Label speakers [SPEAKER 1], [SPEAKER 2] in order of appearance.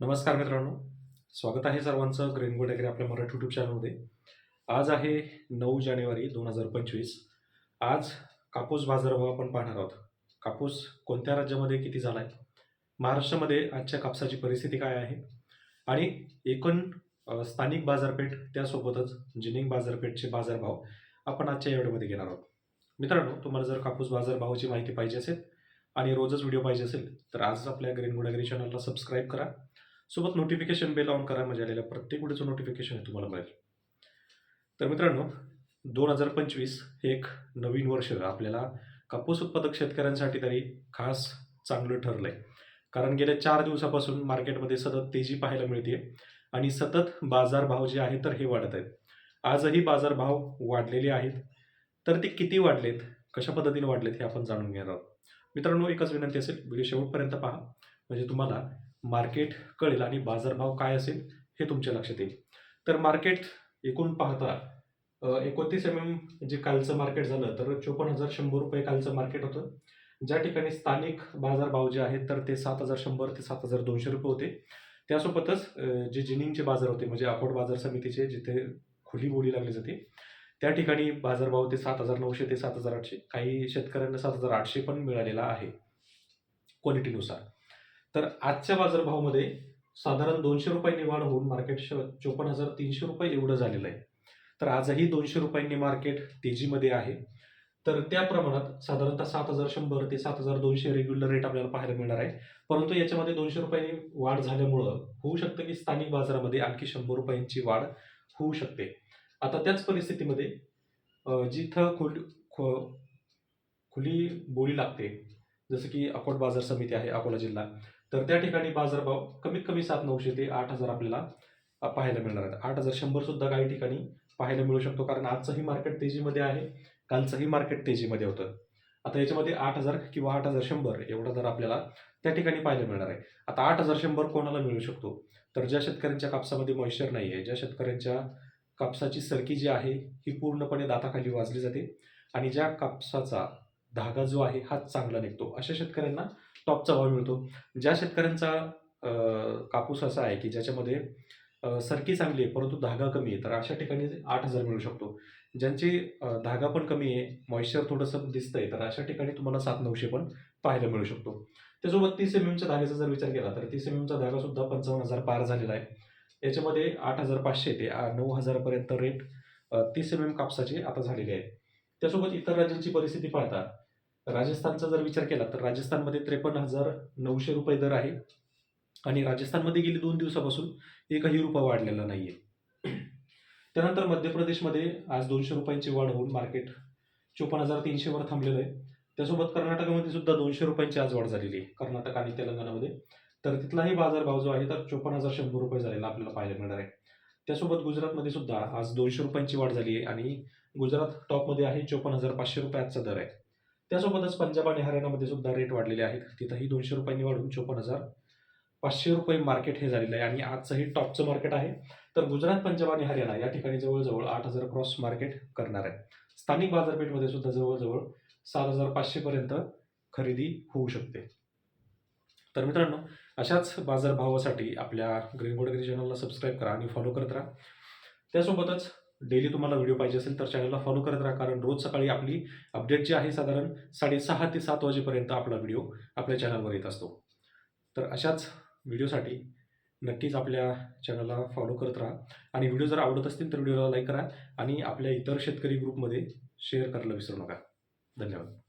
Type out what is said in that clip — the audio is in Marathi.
[SPEAKER 1] नमस्कार मित्रांनो. स्वागत आहे सर्वांचं ग्रेन गोडेकरे आपल्या मराठी युट्यूब चॅनलमध्ये आज आहे नऊ जानेवारी दोन हजार पंचवीस. आज कापूस बाजारभाव आपण पाहणार आहोत. कापूस कोणत्या राज्यामध्ये किती झाला आहे महाराष्ट्रामध्ये आजच्या कापसाची परिस्थिती काय आहे? आणि एकूण स्थानिक बाजारपेठ त्यासोबतच जिनिंग बाजारपेठचे बाजारभाव आपण आजच्या या व्हिडिओमध्ये घेणार आहोत. मित्रांनो तुम्हाला जर कापूस बाजारभावाची माहिती पाहिजे असेल आणि रोजच व्हिडिओ पाहिजे असेल तर आज आपल्या ग्रीन गोल्ड चॅनलला सबस्क्राईब करा. सोबत नोटिफिकेशन बेल ऑन करा म्हणजे आलेल्या प्रत्येक व्हिडिओचं नोटिफिकेशन तुम्हाला मिळेल. तर मित्रांनो दोन हजार पंचवीस हे एक नवीन वर्ष आपल्याला कापूस उत्पादक शेतकऱ्यांसाठी तरी खास चांगलं ठरलं आहे कारण गेल्या चार दिवसापासून मार्केटमध्ये सतत तेजी पाहायला मिळते आणि सतत बाजारभाव जे आहेत तर हे वाढत आहेत. आजही बाजारभाव वाढलेले आहेत. तर ते किती वाढलेत? कशा पद्धतीने वाढलेत हे आपण जाणून घेणार आहोत. मित्रांनो एकच विनंती असेल व्हिडिओ शेवटपर्यंत पहा. म्हणजे तुम्हाला मार्केट कळेल आणि बाजारभाव काय असेल हे तुमच्या लक्षात येईल. तर मार्केट एकूण पाहता एकोणतीस एम एम जे कालचं मार्केट झालं तर चोपन्न हजार शंभर रुपये कालचं मार्केट होतं. ज्या ठिकाणी स्थानिक बाजारभाव जे आहेत तर ते सात हजार शंभर ते सात हजार दोनशे रुपये होते. त्यासोबतच जे जिनिंगचे बाजार होते म्हणजे अकोट बाजार समितीचे जिथे खुली बोली लागली जाते त्या ठिकाणी बाजारभाव ते सात हजार नऊशे ते सात हजार आठशे. काही शेतकऱ्यांना सात हजार आठशे पण मिळालेला आहे. क्वालिटीनुसार तर आजच्या बाजारभावामध्ये साधारण दोनशे रुपयांनी वाढ होऊन मार्केट चोपन्न हजार तीनशे रुपये एवढं झालेलं आहे. तर आजही दोनशे रुपयांनी मार्केट तेजीमध्ये आहे. तर त्या प्रमाणात साधारणतः सात हजार शंभर ते सात हजार दोनशे रेग्युलर रेट आपल्याला पाहायला मिळणार आहे. परंतु याच्यामध्ये दोनशे रुपयांनी वाढ झाल्यामुळं होऊ शकतं की स्थानिक बाजारामध्ये आणखी शंभर रुपयांची वाढ होऊ शकते. आता त्याच परिस्थितीमध्ये जिथं खुली खुली बोली लागते जसं की अकोट बाजार समिती आहे अकोला जिल्हा. तर त्या ठिकाणी बाजारभाव कमीत कमी सात नऊशे ते आठ हजार आपल्याला पाहायला मिळणार आहेत. आठ हजार शंभर सुद्धा काही ठिकाणी पाहायला मिळू शकतो कारण आजचंही मार्केट तेजीमध्ये आहे कालचंही मार्केट तेजीमध्ये होतं. आता याच्यामध्ये आठ हजार किंवा आठ हजार शंभर एवढा दर आपल्याला त्या ठिकाणी पाहायला मिळणार आहे. आता आठ हजार शंभर कोणाला मिळू शकतो? तर ज्या शेतकऱ्यांच्या कापसामध्ये मॉइश्चर नाही आहे ज्या शेतकऱ्यांच्या कापसाची सरकी जी आहे ही पूर्णपणे दाताखाली वाजली जाते. आणि ज्या कापसाचा धागा जो आहे हा चांगला निघतो. अशा शेतकऱ्यांना टॉपचा भाव मिळतो. ज्या शेतकऱ्यांचा कापूस असा आहे की ज्याच्यामध्ये सरकी चांगली आहे परंतु धागा कमी आहे तर अशा ठिकाणी आठ हजार मिळू शकतो. ज्यांची धागा पण कमी आहे मॉइश्चर थोडंसं दिसतंय तर अशा ठिकाणी तुम्हाला सात नऊशे पण पाहायला मिळू शकतो. त्यासोबत तीस एम एमच्या धाग्याचा जर विचार केला तर तीस एम एमचा धागा सुद्धा पंचावन्न हजार पार झालेला आहे. याच्यामध्ये आठ हजार पाचशे ते नऊ हजारपर्यंत रेट तीस एम एम कापसाचे आता झालेले आहे. त्यासोबत इतर राज्यांची परिस्थिती पाहता राजस्थानचा जर विचार केला तर राजस्थानमध्ये त्रेपन्न हजार नऊशे रुपये दर आहे. आणि राजस्थानमध्ये गेली दोन दिवसापासून एकही रुपया वाढलेला नाही आहे त्यानंतर मध्य प्रदेशमध्ये आज दोनशे रुपयांची वाढ होऊन मार्केट चोपन्न हजार तीनशेवर थांबलेलं आहे. त्यासोबत कर्नाटकामध्ये सुद्धा दोनशे रुपयांची आज वाढ झालेली आहे. कर्नाटक आणि तेलंगणामध्ये. तर तिथलाही बाजारभाव जो आहे तर चोपन्न हजार शंभर रुपये झालेला आपल्याला पाहायला मिळणार आहे. त्यासोबत गुजरातमध्ये सुद्धा आज दोनशे रुपयांची वाढ झाली आहे आणि गुजरात टॉपमध्ये आहे चोपन्न हजार पाचशे रुपये आजचा दर आहे. त्यासोबतच पंजाब आणि हरियाणामध्ये सुद्धा रेट वाढलेले आहेत. तिथंही दोनशे रुपयांनी वाढून चोपन्न हजार पाचशे रुपये मार्केट हे झालेलं आहे. आणि आजचंही टॉपचं मार्केट आहे. तर गुजरात पंजाब आणि हरियाणा या ठिकाणी जवळजवळ आठ हजार क्रॉस मार्केट करणार आहे स्थानिक बाजारपेठमध्ये सुद्धा जवळजवळ सात हजार पाचशेपर्यंत खरेदी होऊ शकते. तर मित्रांनो अशाच बाजारभावासाठी आपल्या ग्रीन गोडगिरी चॅनलला सबस्क्राईब करा आणि फॉलो करत राहा. त्यासोबतच डेली तुम्हाला व्हिडिओ पाहिजे असेल तर चॅनलला फॉलो करत राहा. कारण रोज सकाळी आपली अपडेट जी आहे साधारण साडेसहा ते सात वाजेपर्यंत आपला व्हिडिओ आपल्या चॅनलवर येत असतो. तर अशाच व्हिडिओसाठी नक्कीच आपल्या चॅनलला फॉलो करत राहा. आणि व्हिडिओ जर आवडत असतील तर व्हिडिओला लाईक करा. आणि आपल्या इतर शेतकरी ग्रुपमध्ये शेअर करायला विसरू नका. धन्यवाद.